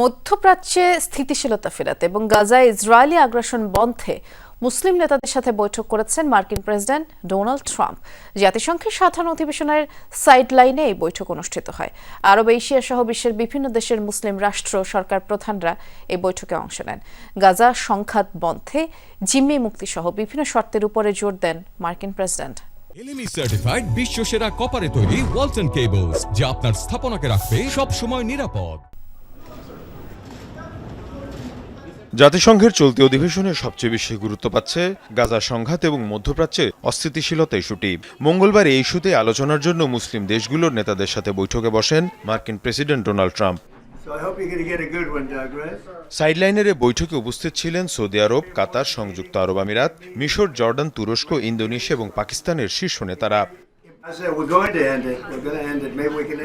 মধ্যপ্রাচ্যে স্থিতিশীলতা ফেরাতে এবং গাজায় ইসরায়েলি আগ্রাসন বন্ধে মুসলিম নেতাদের সাথে বৈঠক করেছেন মার্কিন প্রেসিডেন্ট ডোনাল্ড ট্রাম্প। জাতিসংঘের সাধারণ অধিবেশনের সাইডলাইনে এই বৈঠক অনুষ্ঠিত হয়। আরব এশিয়া সহ বিশ্বের বিভিন্ন দেশের মুসলিম রাষ্ট্র সরকার প্রধানরা এই বৈঠকে অংশ নেন। গাজা সংঘাত বন্ধে জিম্মি মুক্তি সহ বিভিন্ন শর্তের উপরে জোর দেন মার্কিন প্রেসিডেন্ট। এলএমই সার্টিফাইড বিশ্ব সেরা কপারে তৈরি ওয়ালটন কেবলস যা আপনার স্থাপনাকে রাখবে সব সময় নিরাপদ। জাতিসংঘের চলতি অধিবেশনে সবচেয়ে বেশি গুরুত্ব পাচ্ছে গাজা সংঘাত এবং মধ্যপ্রাচ্যে অস্থিতিশীলতা ইস্যুটি। মঙ্গলবার এই ইস্যুতে আলোচনার জন্য মুসলিম দেশগুলোর নেতাদের সাথে বৈঠকে বসেন মার্কিন প্রেসিডেন্ট ডোনাল্ড ট্রাম্প? সাইডলাইনের বৈঠকে উপস্থিত ছিলেন সৌদি আরব কাতার সংযুক্ত আরব আমিরাত মিশর জর্ডান তুরস্ক ইন্দোনেশিয়া এবং পাকিস্তানের শীর্ষ নেতারা।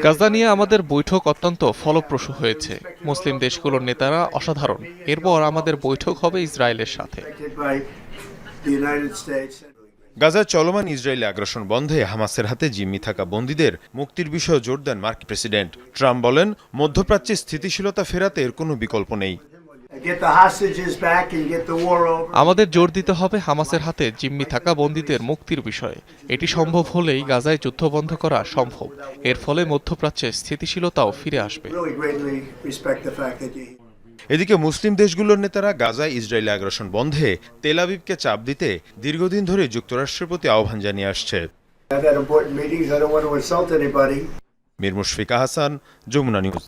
গাজা নিয়ে আমাদের বৈঠক অত্যন্ত ফলপ্রসূ হয়েছে। মুসলিম দেশগুলোর নেতারা অসাধারণ। এরপর আমাদের বৈঠক হবে ইসরায়েলের সাথে. গাজার চলমান ইসরায়েলি আগ্রাসন বন্ধে হামাসের হাতে জিম্মি থাকা বন্দীদের মুক্তির বিষয়ে জোর দেন মার্কিন প্রেসিডেন্ট। ট্রাম্প বলেন মধ্যপ্রাচ্যে স্থিতিশীলতা ফেরাতে এর কোনো বিকল্প নেই। Get the hostages back and get the war over. আমাদের জোর দিতে হবে হামাসের হাতে জিম্মি থাকা বন্দীদের মুক্তির বিষয়ে এটি সম্ভব হলেই গাজায় যুদ্ধ বন্ধ করা সম্ভব এর ফলে মধ্যপ্রাচ্যে স্থিতিশীলতাও ফিরে আসবে Really greatly respect the fact that you. এদিকে মুসলিম দেশগুলোর নেতারা গাজায় ইসরায়েলি আগ্রাসন বন্ধে তেল আবিবকে চাপ দিতে দীর্ঘদিন ধরে যুক্তরাষ্ট্রের প্রতি আহ্বান জানিয়ে আসছে. মীর মুশফিকা হাসান যমুনা নিউজ